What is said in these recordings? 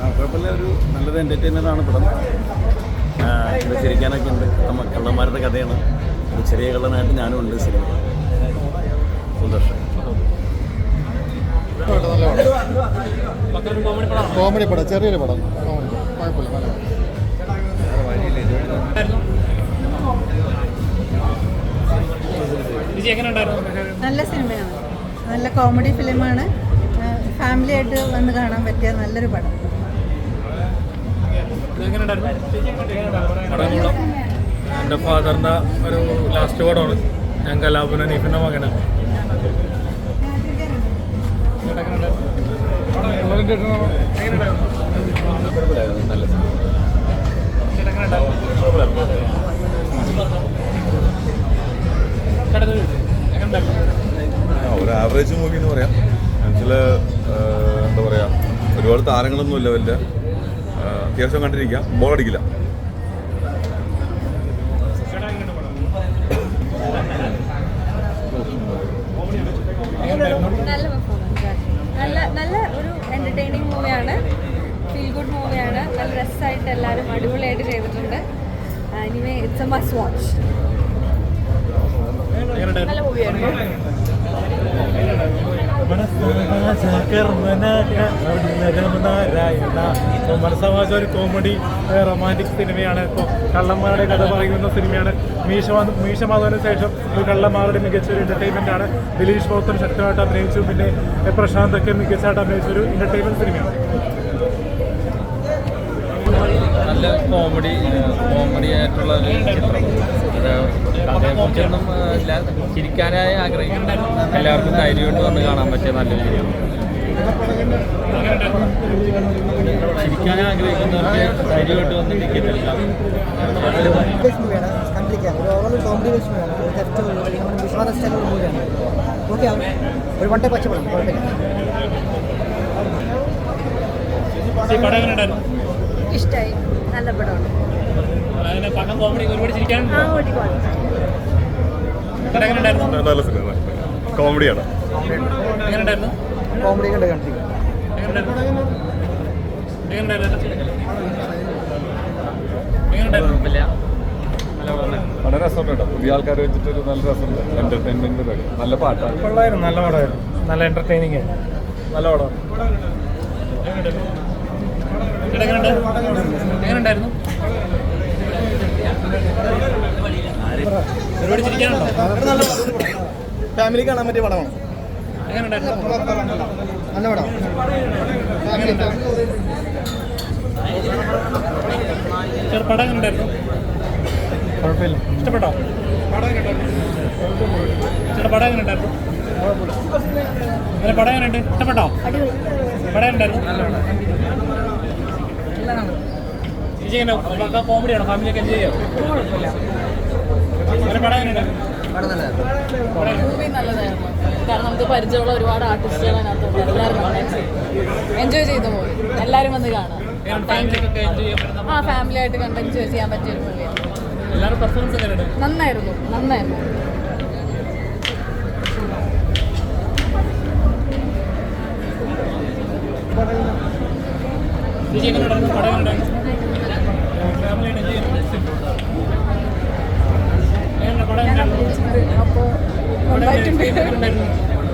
കുഴപ്പമില്ല. ഒരു നല്ലൊരു എന്റർടൈനർ ആണ് പടം. ഇത് ചിരിക്കാനൊക്കെ ഉണ്ട്. നമ്മ കള്ളന്മാരുടെ കഥയാണ്. ഒരു ചെറിയ കള്ളനായിട്ട് ഞാനും ഉണ്ട് സിനിമ സന്തോഷം. കോമഡി പടം ചെറിയൊരു പടം. കോമഡി കുഴപ്പമില്ല നല്ല സിനിമയാണ്. നല്ല കോമഡി ഫിലിമാണ്. ഫാമിലിയായിട്ട് വന്ന് കാണാൻ പറ്റിയ നല്ലൊരു പടം. കൊള്ളാം എന്റെ ഫാദറിന്റെ ഒരു ലാസ്റ്റ് വേർഡാണ് ഞാൻ കലാപന നീപ്പിന്റെ മകനാണ്. ഒരു ആവറേജ് മൂവി എന്ന് പറയാം. എന്താ പറയാ? ഒരുപാട് താരങ്ങളൊന്നുമില്ല വലിയ. അത്യാവശ്യം കണ്ടിരിക്കാം. ബോൾ അടിക്കില്ല. നല്ല നല്ല നല്ല ഒരു എന്റർടൈനിങ് മൂവിയാണ് ഫീൽ ഗുഡ് മൂവിയാണ് നല്ല രസമായിട്ട് എല്ലാവരും അടിപൊളിയായിട്ട് ചെയ്തിട്ടുണ്ട്. Anyway it's a must watch നല്ല മൂവിയായിരുന്നു മനസ്സമാജ ഒരു കോമഡി റൊമാന്റിക് സിനിമയാണ്. ഇപ്പോൾ കള്ളന്മാരുടെ കഥ പറയുന്ന സിനിമയാണ്. മീശ മീശ മാധവന് ശേഷം ഒരു കള്ളന്മാരുടെ മികച്ച ഒരു എന്റർടൈൻമെന്റ് ആണ്. ദിലീഷ് പോത്തൻ ശക്തമായിട്ട് അഭിനയിച്ചു. പിന്നെ പ്രശാന്ത് ഒക്കെ മികച്ചതായിട്ട് അഭിനയിച്ച ഒരു എന്റർടൈൻമെന്റ് സിനിമയാണ്. നല്ല കോമഡി കോമഡി ആയിട്ടുള്ള ഒരു ചിത്രം. ആ, ഇല്ല. ചിരിക്കാനായി ആഗ്രഹിക്കുന്ന എല്ലാവർക്കും ധൈര്യമായിട്ട് വന്ന് കാണാൻ പറ്റിയ നല്ല വീഡിയോ ചിരിക്കാൻ ധൈര്യമായിട്ട് വന്ന് ടിക്കറ്റ് എടുക്കാം ഒരു നല്ല പടമാണ്. നല്ല സിനിമ കോമഡിയാണ് കോമഡി കണ്ട് കണ്ടിരിക്കാം വളരെ രസമുണ്ട് കേട്ടോ. പുതിയ ആൾക്കാർ വെച്ചിട്ട് ഒരു നല്ല രസമുണ്ട്. എന്റർടൈൻമെന്റ് നല്ല പാട്ടാണ്. കൊള്ളായിരുന്നു. നല്ല പടമായിരുന്നു നല്ല എന്റർടൈനിങ് നല്ല പടം എങ്ങനെ എങ്ങനെ ഉണ്ടായിരുന്നു? ഫാമിലി കാണാൻ പറ്റിയ പടമാണ് നല്ല പടം. കുഴപ്പമില്ല. ഇഷ്ടപ്പെട്ടോ? ചേട്ടാ പടം പടം എങ്ങനെ ഇഷ്ടപ്പെട്ടോ? പടം ഉണ്ടായിരുന്നു കോമഡിയാണോ? ഫാമിലിയൊക്കെ എൻജോയ് ചെയ്യാം? മൂവി നല്ലതായിരുന്നു. കാരണം നമുക്ക് പരിചയമുള്ള ഒരുപാട് ആർട്ടിസ്റ്റുകൾ അതിനകത്തുണ്ട് എല്ലാവരും എൻജോയ് ചെയ്ത മൂവി എല്ലാവരും വന്ന് കാണാം. ആ ഫാമിലി ആയിട്ട് കണ്ട് എൻജോയ് ചെയ്യാൻ പറ്റിയ ഒരു മൂവിയാണ് നന്നായിരുന്നു. നന്നായിരുന്നു. ചേച്ചി എങ്ങനെ പടം ഉണ്ടായിരുന്നു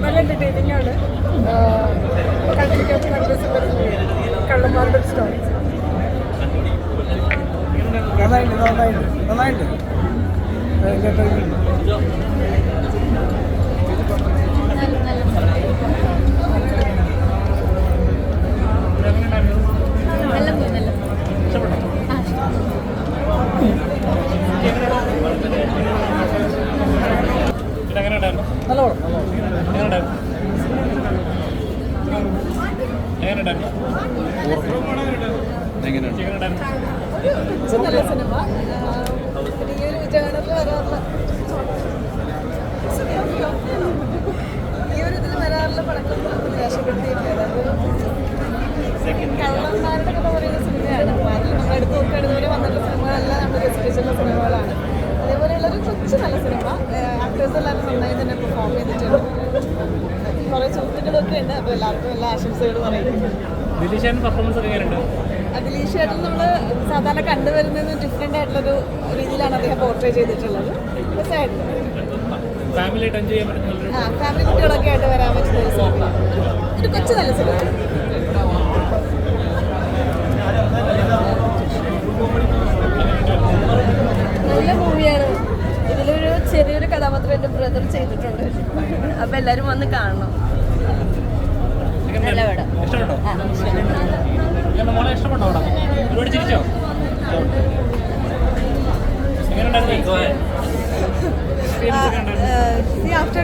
നല്ല എന്റർടൈനിങ് ആണ് കള്ളന്മാരുടെ സ്റ്റോറി നന്നായിട്ട് നന്നായിട്ട് നന്നായിട്ട് നല്ല മൂവി നല്ല ആ ചേട്ടാ എങ്ങനെ ഉണ്ടായിരുന്നു നല്ല പടം എങ്ങനെ ഉണ്ടായിരുന്നു എങ്ങനെ ഉണ്ടായിരുന്നു എങ്ങനെയുണ്ട് എങ്ങനെ ഉണ്ടായിരുന്നു നല്ല സിനിമ ഈ ഒരു ജേണലിൽ വരാറുള്ള ഈ ഒരു വരാറുള്ള പടങ്ങൾ നിരാശപ്പെടുത്തിയില്ല കള്ളന്മാരുടെ കഥ പറയുന്ന സിനിമയാണ് നമ്മൾ എടുത്ത് നോക്കുകയാണെങ്കിൽ സിനിമകളെല്ലാം നമ്മൾ രസിപ്പിച്ചുള്ള സിനിമകളാണ് അതേപോലെയുള്ളൊരു കൊച്ചു നല്ല സിനിമ ആക്ടേഴ്സ് എല്ലാവരും നന്നായി തന്നെ പെർഫോം ചെയ്തിട്ടുണ്ട് കുറേ സുഹൃത്തുക്കളൊക്കെ ഉണ്ട് അപ്പോൾ എല്ലാവർക്കും എല്ലാ ആശംസകളും പറയുന്നു ചേട്ടൻ നമ്മൾ സാധാരണ കണ്ടുവരുന്ന ഡിഫറെന്റ് ആയിട്ടുള്ളൊരു രീതിയിലാണ് അദ്ദേഹം പോർട്രേ ചെയ്തിട്ടുള്ളത്. രസമായിരുന്നു ഫാമിലി കുട്ടികളൊക്കെ ആയിട്ട് വരാൻ പറ്റുന്ന ഒരു സിനിമ ഒരു കൊച്ചു നല്ല cinema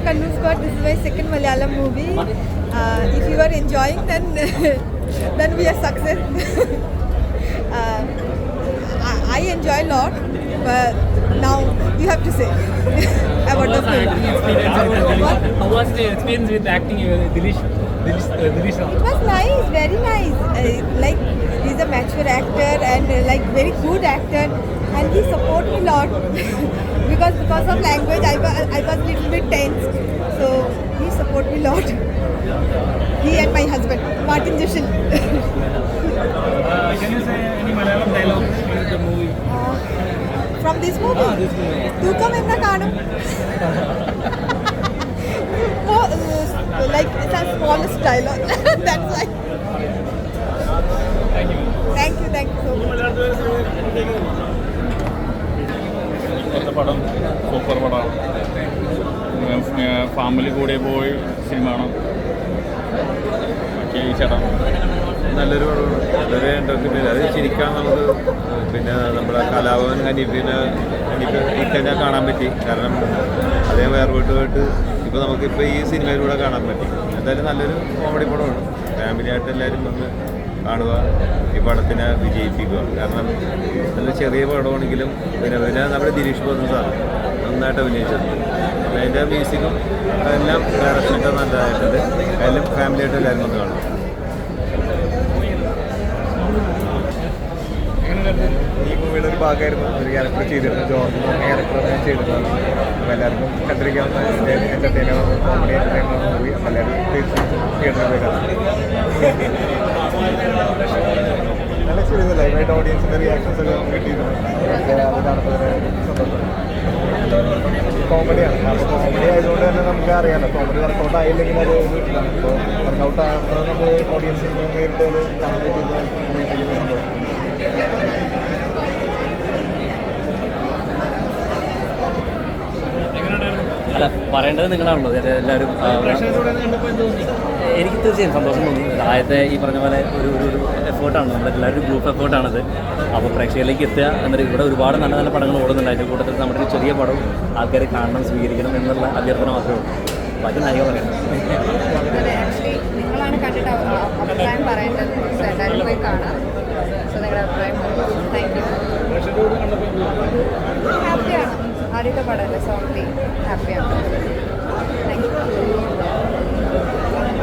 Kannu Scott, this is my second Malayalam movie. Uh, if you are enjoying, then then we are success. uh, I, I enjoy a lot, but now you have to say about the film. How was the experience with acting uh, Dilish? Dilish, uh, Dilish It was nice, very nice. Uh, like he's a mature actor and uh, like very good actor, and he support me a lot because because of language I, I was little bit tense. So he support me lot. He and my husband Martin Jishil uh, can you say any Malayalam dialogue in the movie? Uh, from this movie? Ah, this movie. Dukam enna kaanum like it's a smallest dialogue. That's why. Thank you. Thank you thank you so much. ഇപ്പോഴത്തെ പടം super പടമാണ്. Family കൂടെ പോയി cinema കാണാം. ഈ ചേട്ടാ. നല്ലൊരു പടമാണ്. നല്ലൊരു എന്റർടൈൻമെന്റ് അത് ചിരിക്കാൻ നമുക്ക് പിന്നെ നമ്മുടെ കലാഭവൻ ഹനീഫിനെ എനിക്ക് ഇക്കന്നെ കാണാൻ പറ്റി. കാരണം അദ്ദേഹം വേർപെട്ട് പോയിട്ട് ഇപ്പോൾ നമുക്കിപ്പോൾ ഈ സിനിമയിലൂടെ കാണാൻ പറ്റി. എന്തായാലും നല്ലൊരു കോമഡി പടമാണ്. ഫാമിലിയായിട്ട് എല്ലാവരും വന്ന് കാണുക ഈ പടത്തിനെ വിജയിപ്പിക്കുക. കാരണം നല്ല ചെറിയ പടമാണെങ്കിലും പിന്നെ പിന്നെ നമ്മുടെ ദിലീഷ് ബോധം സാർ നന്നായിട്ട് അഭിനയിച്ചിട്ടുണ്ട്. അതിന്റെ മ്യൂസിക്കും എല്ലാം ഡയറക്ഷനൊക്കെ നല്ലതായിട്ടുണ്ട്. എല്ലാം ഫാമിലിയായിട്ട് എല്ലാവരും വന്ന് കാണും. ഈ മൂവിയുടെ ഒരു ഭാഗമായിരുന്നു ഒരു ക്യാരക്ടർ ചെയ്തിരുന്നു ജോർജ് ക്യാരക്ടർ ചെയ്തിരുന്നു അപ്പോൾ എല്ലാവർക്കും കണ്ടിരിക്കാവുന്ന കോമഡി മൂവി അപ്പോൾ എല്ലാവരും തീർച്ചയായിട്ടും തിയേറ്ററിൽ നല്ല ചെയ്തു ലൈവായിട്ട് ഓഡിയൻസിന്റെ റിയാക്ഷൻസ് ഒക്കെ കിട്ടിയിരുന്നു അതൊക്കെ അത് കാണുമ്പോൾ സന്തോഷം കോമഡിയാണ് അപ്പോൾ കോമഡി ആയതുകൊണ്ട് തന്നെ നമുക്ക് അറിയാമല്ലോ കോമഡി വർക്കൗട്ട് ആയില്ലെങ്കിൽ അത് അപ്പോൾ വർക്കൗട്ട് ആകുമ്പോൾ നമ്മൾ ഓഡിയൻസിന് നേരിട്ട് അത് കാണാൻ പറ്റുന്ന അല്ല പറയേണ്ടത് നിങ്ങളാണല്ലോ. എല്ലാവരും എനിക്ക് തീർച്ചയായും സന്തോഷം തോന്നി. ആദ്യത്തെ ഈ പറഞ്ഞ പോലെ ഒരു ഒരു എഫേർട്ടാണ്. നമ്മുടെ എല്ലാവരും ഗ്രൂപ്പ് എഫേർട്ടാണത്. അപ്പോൾ പ്രേക്ഷകരിലേക്ക് എത്തുക എന്നിട്ട് ഇവിടെ ഒരുപാട് നല്ല നല്ല പടങ്ങൾ ഓടുന്നുണ്ട്. അതിന്റെ കൂട്ടത്തിൽ നമ്മുടെ ഒരു ചെറിയ പടവും ആൾക്കാർ കാണണം സ്വീകരിക്കണം എന്നുള്ള അഭ്യർത്ഥന മാത്രമേ ഉള്ളൂ. ബാക്കി നായിക പറയാം പടമല്ലേ സോങ്ലി ഹാപ്പിയാണ്